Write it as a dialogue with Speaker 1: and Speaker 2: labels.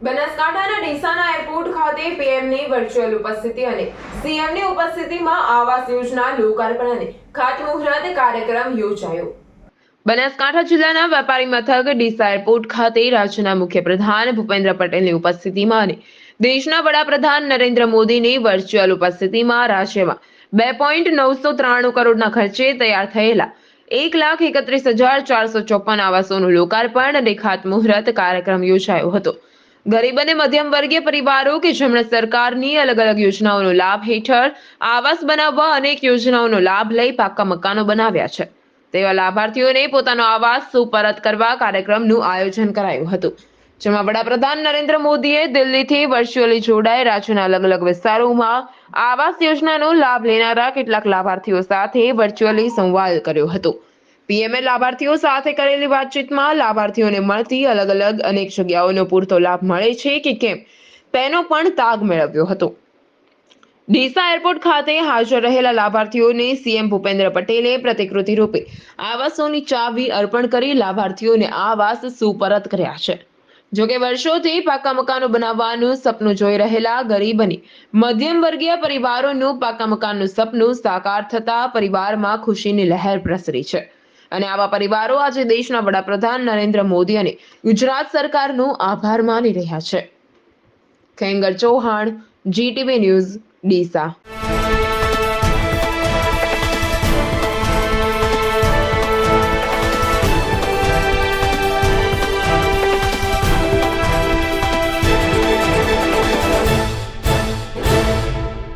Speaker 1: બનાસકાંઠાના ડીસાના એરપોર્ટ ખાતે પીએમની વર્ચ્યુઅલ ઉપસ્થિતિ અને સીએમની ઉપસ્થિતિમાં આવાસ યોજના લોકાર્પણ અને ખાતમુહૂર્ત કાર્યક્રમ યોજાયો. બનાસકાંઠા જિલ્લાના વેપારી મથક ડીસા એરપોર્ટ ખાતે રાજ્યના મુખ્યપ્રધાન ભૂપેન્દ્ર પટેલની ઉપસ્થિતિમાં અને દેશના વડાપ્રધાન નરેન્દ્ર મોદીની વર્ચ્યુઅલ ઉપસ્થિતિમાં રાજ્યમાં બે પોઈન્ટ નવસો ત્રાણું કરોડના ખર્ચે તૈયાર થયેલા એક લાખ એકત્રીસ હજાર ચારસો ચોપન આવાસોનું લોકાર્પણ અને ખાતમુહૂર્ત કાર્યક્રમ યોજાયો હતો. ગરીબ અને મધ્યમ વર્ગીય પરિવારો કે જેમણે સરકારની અલગ અલગ યોજનાઓનો લાભ હેઠળ આવાસ બનાવવા અનેક યોજનાઓનો લાભ લઈ પાકા મકાનો બનાવ્યા છે. તેવા લાભાર્થીઓને પોતાનો આવાસ સુપરત કરવા કાર્યક્રમનું આયોજન કરાયું હતું. જેમાં વડાપ્રધાન નરેન્દ્ર મોદીએ દિલ્હીથી વર્ચ્યુઅલી જોડાઈ રાજ્યના અલગ અલગ વિસ્તારોમાં આવાસ યોજનાનો લાભ લેનારા કેટલાક લાભાર્થીઓ સાથે વર્ચ્યુઅલી સંવાદ કર્યો હતો. પીએમએ લાભાર્થીઓ સાથે કરેલી વાતચીતમાં લાભાર્થીઓને મળતી અલગ અલગ અનેક જગ્યાઓનો પૂરતો લાભ મળે છે કે કેમ, તેનો પણ તાગ મેળવ્યો હતો. ડીસા એરપોર્ટ ખાતે હાજર રહેલા લાભાર્થીઓને સીએમ ભૂપેન્દ્ર પટેલે પ્રતિકૃતિ રૂપે આવાસોની ચાવી અર્પણ કરી લાભાર્થીઓને આવાસ સુપરત કર્યા છે. જોકે વર્ષોથી પાકા મકાનો બનાવવાનું સપનું જોઈ રહેલા ગરીબ અને મધ્યમ વર્ગીય પરિવારોનું પાકા મકાનનું સપનું સાકાર થતા પરિવારમાં ખુશીની લહેર પ્રસરી છે. અને આવા પરિવારો આજે દેશના વડાપ્રધાન નરેન્દ્ર મોદી અને ગુજરાત સરકારનો આભાર માની રહ્યા છે. Khengar Chauhan GTV news, Deesa.